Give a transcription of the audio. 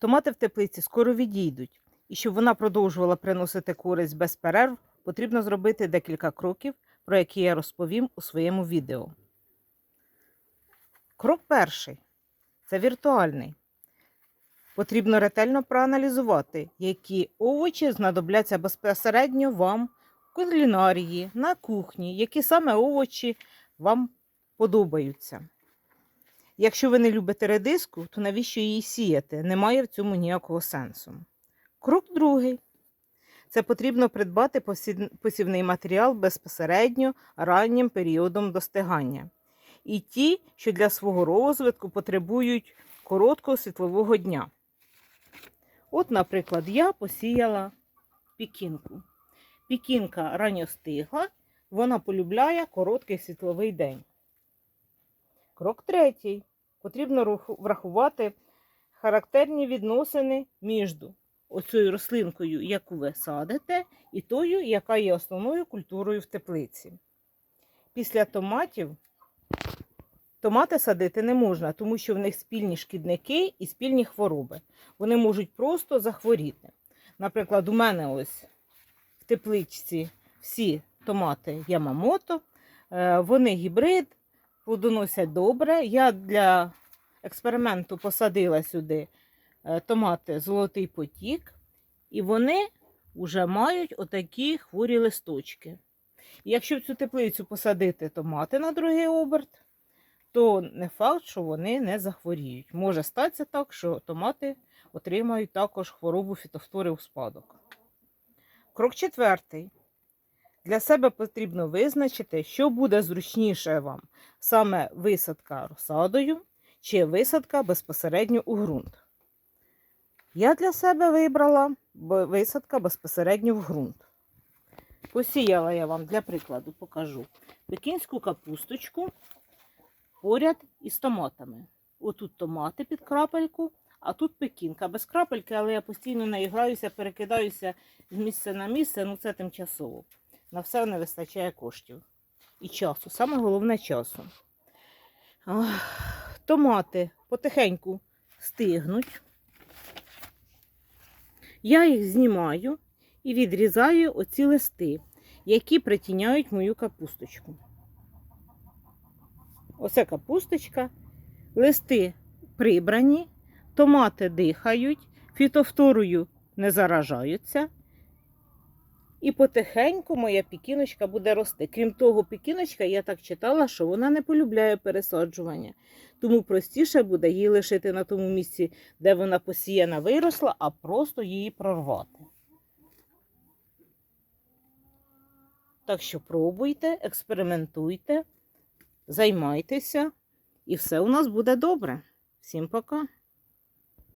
Томати в теплиці скоро відійдуть, і щоб вона продовжувала приносити користь без перерв, потрібно зробити декілька кроків, про які я розповім у своєму відео. Крок перший це віртуальний. Потрібно ретельно проаналізувати, які овочі знадобляться безпосередньо вам в кулінарії, на кухні, які саме овочі вам подобаються. Якщо ви не любите редиску, то навіщо її сіяти? Немає в цьому ніякого сенсу. Крок другий. Це потрібно придбати посівний матеріал безпосередньо раннім періодом достигання. І ті, що для свого розвитку потребують короткого світлового дня. От, наприклад, я посіяла пікінку. Пікінка ранньо стигла, вона полюбляє короткий світловий день. Крок третій. Потрібно врахувати характерні відносини між оцею рослинкою, яку ви садите, і тою, яка є основною культурою в теплиці. Після томатів томати садити не можна, тому що в них спільні шкідники і спільні хвороби. Вони можуть просто захворіти. Наприклад, у мене ось в тепличці всі томати Ямамото, е, вони гібрид, плодоносять добре. Я для експерименту посадила сюди е, томати Золотий потік, і вони вже мають отакі хворі листочки. І якщо в цю теплицю посадити томати на другий оберт, то не факт, що вони не захворіють. Може статися так, що томати отримають також хворобу фітофтори у спадок. Крок четвертий. Для себе потрібно визначити, що буде зручніше вам саме висадка розсадою чи висадка безпосередньо у ґрунт. Я для себе вибрала висадка безпосередньо в ґрунт. Посіяла я вам для прикладу покажу пекінську капусточку поряд із томатами. Отут томати під крапельку, а тут пекінка без крапельки, але я постійно наіграюся, перекидаюся з місця на місце, ну це тимчасово. На все не вистачає коштів і часу. Саме головне часу. Томати потихеньку стигнуть. Я їх знімаю і відрізаю оці листи, які притіняють мою капусточку. Оце капусточка, листи прибрані, томати дихають, фітофторою не заражаються. І потихеньку моя пікіночка буде рости. Крім того, пікіночка, я так читала, що вона не полюбляє пересаджування. Тому простіше буде її лишити на тому місці, де вона посіяна виросла, а просто її прорвати. Так що пробуйте, експериментуйте, займайтеся, і все у нас буде добре. Всім пока!